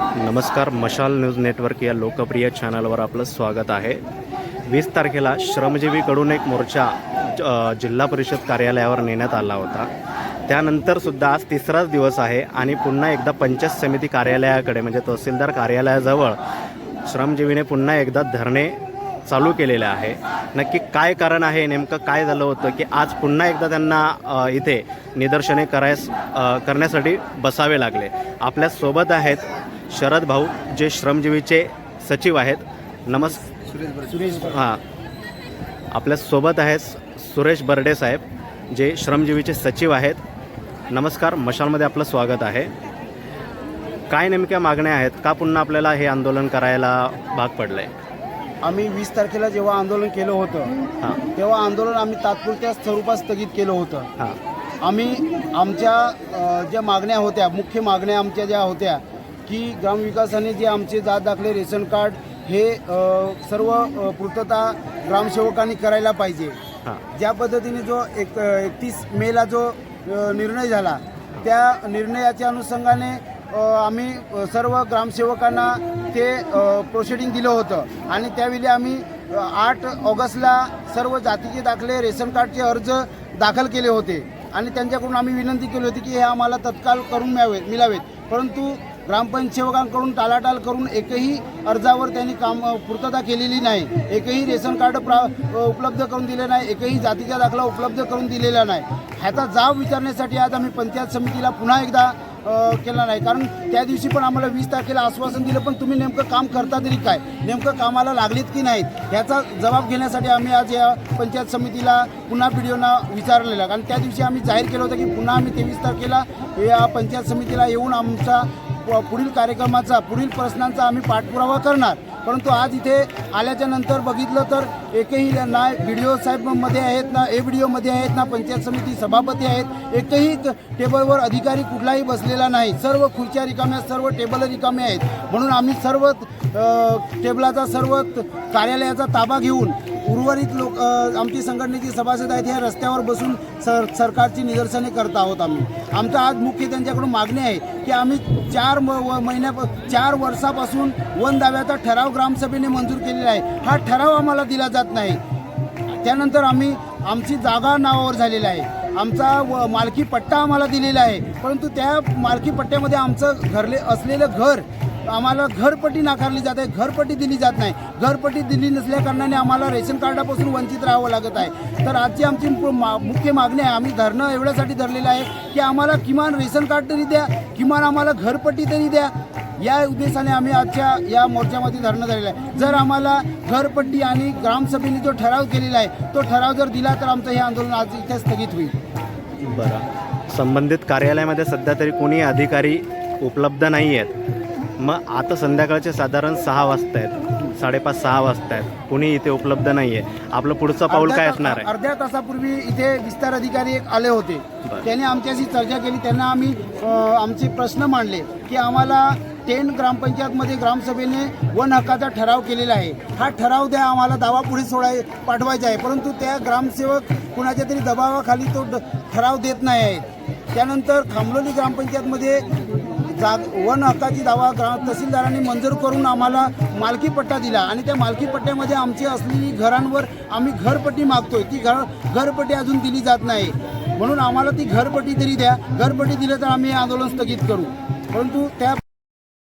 नमस्कार मशाल news network या लोकप्रिय चॅनलवर आपलं स्वागत आहे. वीस तारखेला श्रमजीवीकडून एक मोर्चा जिल्हा परिषद कार्यालयावर नेण्यात आला होता. त्यानंतरसुद्धा आज तिसराच दिवस आहे आणि पुन्हा एकदा पंचायत समिती कार्यालयाकडे म्हणजे तहसीलदार कार्यालयाजवळ श्रमजीवीने पुन्हा एकदा धरणे चालू केलेलं आहे. नक्की काय कारण आहे नेमकं काय झालं होतं की आज पुन्हा एकदा त्यांना इथे निदर्शने करायस करण्यासाठी बसावे लागले. आपल्यासोबत आहेत शरद भाऊ जे श्रमजीवीचे सचिव आहेत. नमस् सुरेश हां आपल्यासोबत आहेत सुरेश बर्डे साहेब जे श्रमजीवीचे सचिव आहेत. नमस्कार मशालमध्ये आपलं स्वागत आहे. काय नेमक्या मागण्या आहेत? का पुन्हा आपल्याला हे आंदोलन करायला भाग पडलं आहे आम्ही वीस तारखेला जेव्हा आंदोलन केलं होतं तेव्हा आंदोलन आम्ही तात्पुरत्या स्वरूपात स्थगित केलं होतं. आम्ही आमच्या ज्या मागण्या होत्या मुख्य मागण्या आमच्या ज्या होत्या की ग्रामविकासाने जे आमचे जात दाखले रेशन कार्ड हे सर्व पूर्तता ग्रामसेवकांनी करायला पाहिजे. ज्या पद्धतीने जो एक एकतीस मेला जो निर्णय झाला त्या निर्णयाच्या अनुषंगाने आम्ही सर्व ग्रामसेवकांना ते प्रोसिडिंग दिलं होतं. आणि त्यावेळी आम्ही आठ ऑगस्टला सर्व जातीचे दाखले रेशन कार्डचे अर्ज दाखल केले होते. आणि त्यांच्याकडून आम्ही विनंती केली होती की हे आम्हाला तत्काळ करून मिळावेत मिळावेत. परंतु ग्रामपंचसेवकांकडून टाळाटाळ करून एकही अर्जावर त्यांनी काम पूर्तता केलेली नाही. एकही रेशन कार्ड प्रा उपलब्ध करून दिले नाही. एकही जातीचा दाखला उपलब्ध करून दिलेला नाही. ह्याचा जाब विचारण्यासाठी आज आम्ही पंचायत समितीला पुन्हा एकदा केला नाही. कारण त्या दिवशी पण आम्हाला वीस तारखेला आश्वासन दिलं पण तुम्ही नेमकं काम करता तरी काय? नेमकं कामाला लागलीत की नाहीत? ह्याचा जबाब घेण्यासाठी आम्ही आज या पंचायत समितीला पुन्हा व्हिडिओना विचारलेला. कारण त्या दिवशी आम्ही जाहीर केलं होतं की पुन्हा आम्ही तेवीस तारखेला या पंचायत समितीला येऊन आमचा पुढील कार्यक्रमाचा पुढील प्रश्नांचा आम्ही पाठपुरावा करणार. परंतु आज इथे आल्याच्यानंतर बघितलं तर एकही ना वी डी ओ साहेबमध्ये आहेत ना ए व्हिडिओमध्ये आहेत ना पंचायत समिती सभापती आहेत एकही टेबलवर अधिकारी कुठलाही बसलेला नाही. सर्व खुर्च्या रिकाम्या सर्व टेबल रिकामे आहेत. म्हणून आम्ही सर्व टेबलाचा सर्व कार्यालयाचा ताबा घेऊन उर्वरित लोक आमची संघटनेची सभासद आहेत हे रस्त्यावर बसून सर सरकारची निदर्शने करत आहोत आम्ही. आमचा आज मुख्य त्यांच्याकडून मागणी आहे की आम्ही चार म व- महिन्या चार वर्षापासून वन दाव्याचा ठराव ग्रामसभेने मंजूर केलेला आहे. हा ठराव आम्हाला दिला जात नाही. त्यानंतर आम्ही आमची जागा नावावर झालेला आहे. आमचा व मालकी पट्टा आम्हाला दिलेला आहे. परंतु त्या मालकी पट्ट्यामध्ये आमचं घरले असलेलं घर आम्हाला घरपट्टी नाकारली जात आहे घरपट्टी दिली जात नाही. घरपट्टी दिली नसल्या कारणाने आम्हाला रेशन कार्डापासून वंचित राहावं लागत आहे. तर आजची आमची मु- मा- मुख्य मागणी आहे आम्ही धरणं एवढ्यासाठी धरलेलं आहे की आम्हाला किमान रेशन कार्ड तरी द्या किमान आम्हाला घरपट्टी तरी द्या. या उद्देशाने आम्ही आजच्या या मोर्चामध्ये धरणं झालेलं आहे. जर आम्हाला घरपट्टी आणि ग्रामसभेने जो ठराव केलेला आहे तो ठराव जर दिला तर आमचं हे आंदोलन आज इथे स्थगित होईल. बरं. संबंधित कार्यालयामध्ये सध्या तरी कोणी अधिकारी उपलब्ध नाही आहेत मग आता संध्याकाळचे साधारण सहा वाजता आहेत साडेपाच सहा वाजता आहेत कोणी इथे उपलब्ध नाही आहे आपलं पुढचं पाऊल काय असणार आहे? अर्ध्या तासापूर्वी इथे विस्तार अधिकारी एक आले होते. त्यांनी आमच्याशी चर्चा केली. त्यांना आम्ही आमचे प्रश्न मांडले की आम्हाला टेन ग्रामपंचायतमध्ये ग्रामसभेने वन हक्काचा ठराव केलेला आहे. हा ठराव द्या आम्हाला दावा पुढे सोडाय पाठवायचा आहे. परंतु त्या ग्रामसेवक कुणाच्या तरी दबावाखाली तो ठराव देत नाही आहेत त्यानंतर खामलोली ग्रामपंचायतमध्ये जाग वन हक्काची दावा ग्रा तहसीलदारांनी मंजूर करून आम्हाला मालकी पट्टा दिला. आणि त्या मालकी पट्ट्यामध्ये आमची असलेली घरांवर आम्ही घरपट्टी मागतोय. ती घर घरपट्टी अजून दिली जात नाही. म्हणून आम्हाला ती घरपट्टी तरी द्या. घरपट्टी दिलं तर आम्ही आंदोलन स्थगित करू. परंतु त्या